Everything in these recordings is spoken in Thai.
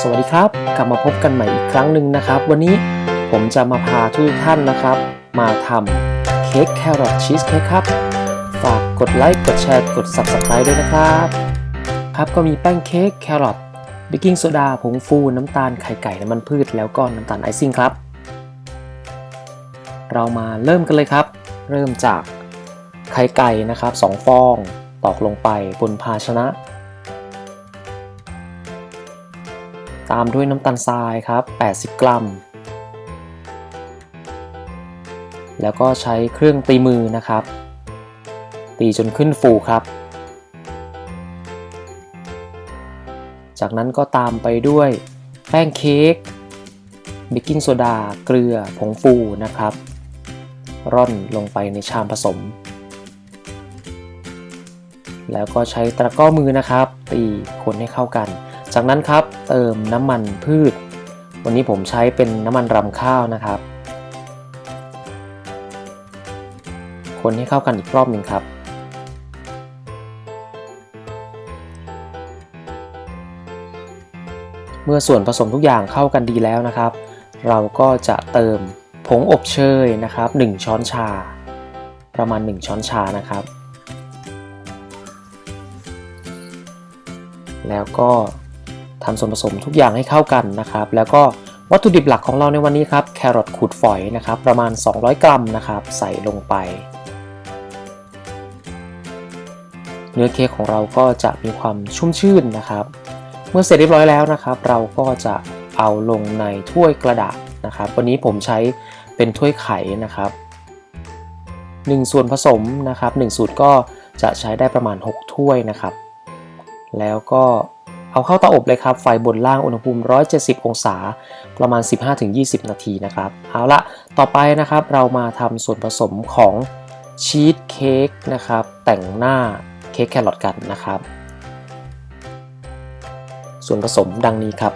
สวัสดีครับ กลับมาพบกันใหม่อีกครั้งหนึ่งนะครับ วันนี้ผมจะมาพาทุกท่านนะครับ มาทำเค้กแครอทชีสเค้กครับ ฝากกดไลค์กดแชร์กด Subscribe ด้วยนะครับ ครับก็มีแป้งเค้กแครอทเบกกิ้งโซดาผงฟูน้ำตาลไข่ไก่น้ำมันพืชแล้วก็น้ำตาลไอซิ่งครับ เรามาเริ่มกันเลยครับ เริ่มจากไข่ไก่นะครับ2ฟองตอกลงไปบนภาชนะ ตามด้วยน้ำตาลทรายครับ 80 กรัม แล้วก็ใช้เครื่องตีมือนะครับ ตีจนขึ้นฟูครับ จากนั้นก็ตามไปด้วยแป้งเค้กเบกกิ้งโซดา เกลือ ผงฟูนะครับ ร่อนลงไปในชามผสม แล้วก็ใช้ตะกร้อมือนะครับ ตีคนให้เข้ากัน จากนั้นครับเติมน้ำมันพืช วันนี้ผมใช้เป็นน้ำมันรำข้าวนะครับ คนให้เข้ากันอีกรอบหนึ่งครับ เมื่อส่วนผสมทุกอย่างเข้ากันดีแล้วนะครับ เราก็จะเติมผงอบเชยนะครับ 1 ช้อนชา ประมาณ 1 ช้อนชานะครับแล้วก็ ทำส่วนผสมทุกอย่างให้เข้ากันนะครับ แล้วก็วัตถุดิบหลักของเราในวันนี้ครับแครอทขูดฝอยนะครับ ประมาณ 200 กรัมนะครับ ใส่ลงไป เนื้อเค้กของเราก็จะมีความชุ่มชื่นนะครับ เมื่อเสร็จเรียบร้อยแล้วนะครับ เราก็จะเอาลงในถ้วยกระดาษนะครับ วันนี้ผมใช้เป็นถ้วยไข่นะครับ1ส่วนผสมนะครับ1สูตรก็จะใช้ได้ประมาณ 6 ถ้วยนะครับ แล้วก็ เอาเข้าเตาอบเลยครับ ไฟบนล่างอุณหภูมิ 170 องศา ประมาณ 15-20 นาทีนะครับ เอาละต่อไปนะครับเรามาทำส่วนผสมของชีสเค้กนะครับ แต่งหน้าเค้กแครอทกันนะครับ ส่วนผสมดังนี้ครับ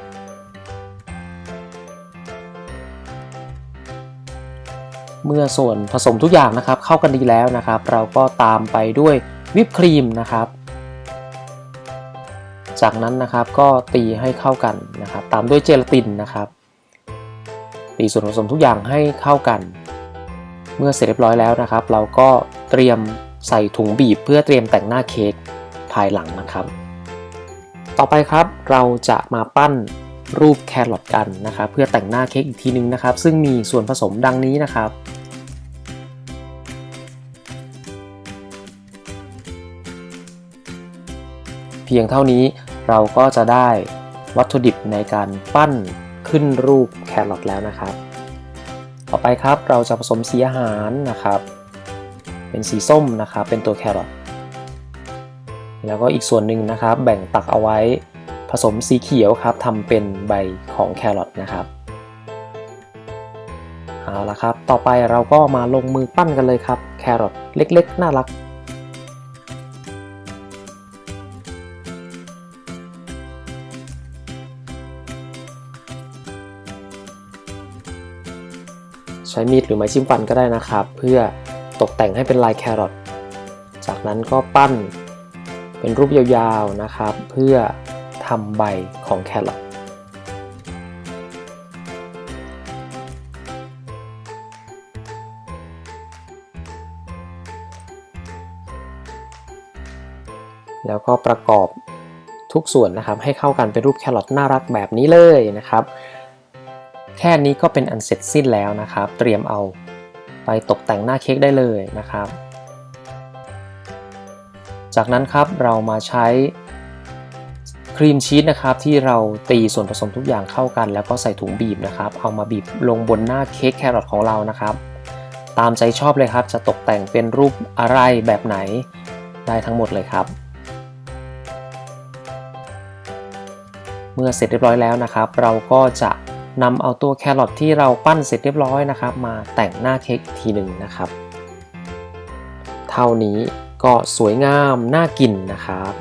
เมื่อส่วนผสมทุกอย่างนะครับ เข้ากันดีแล้วนะครับ เราก็ตามไปด้วยวิปครีมนะครับ จากนั้นนะครับก็ตีให้เข้ากันนะครับ ตามด้วยเจลาตินนะครับ ตีส่วนผสมทุกอย่างให้เข้ากัน เมื่อเสร็จเรียบร้อยแล้วนะครับ เราก็เตรียมใส่ถุงบีบเพื่อเตรียมแต่งหน้าเค้กภายหลังนะครับ ต่อไปครับเราจะมาปั้นรูปแครอทกันนะครับ เพื่อแต่งหน้าเค้กอีกทีนึงนะครับ ซึ่งมีส่วนผสมดังนี้นะครับเพียงเท่านี้ เราก็จะได้วัตถุดิบในการปั้นขึ้นรูปแครอทแล้วนะครับ ต่อไปครับเราจะผสมสีอาหารนะครับ เป็นสีส้มนะครับเป็นตัวแครอทแล้วก็อีกส่วนหนึ่งนะครับ แบ่งตักเอาไว้ผสมสีเขียวครับทำเป็นใบของแครอทนะครับเอาละครับ ต่อไปเราก็มาลงมือปั้นกันเลยครับ แครอทเล็กๆ น่ารัก ใช้มีดหรือไม้จิ้มฟันก็ได้นะครับ เพื่อตกแต่งให้เป็นลายแครอทจากนั้นก็ปั้นเป็นรูปยาวๆนะครับ เพื่อทำใบของแครอทแล้วก็ประกอบทุกส่วนนะครับให้เข้ากันเป็นรูปแครอทน่ารักแบบนี้เลยนะครับ แค่นี้ก็เป็นอันเสร็จสิ้นแล้วนะครับ เตรียมเอาไปตกแต่งหน้าเค้กได้เลยนะครับ จากนั้นครับเรามาใช้ครีมชีสนะครับที่เราตีส่วนผสมทุกอย่างเข้ากัน แล้วก็ใส่ถุงบีบนะครับ เอามาบีบลงบนหน้าเค้กแครอทของเรานะครับ ตามใจชอบเลยครับ จะตกแต่งเป็นรูปอะไรแบบไหนได้ทั้งหมดเลยครับ เมื่อเสร็จเรียบร้อยแล้วนะครับ เราก็จะ นำเอาตัวแครอทที่เราปั้นเสร็จเรียบร้อยนะครับ มาแต่งหน้าเค้กทีหนึ่งนะครับ เท่านี้ก็สวยงามน่ากินนะครับ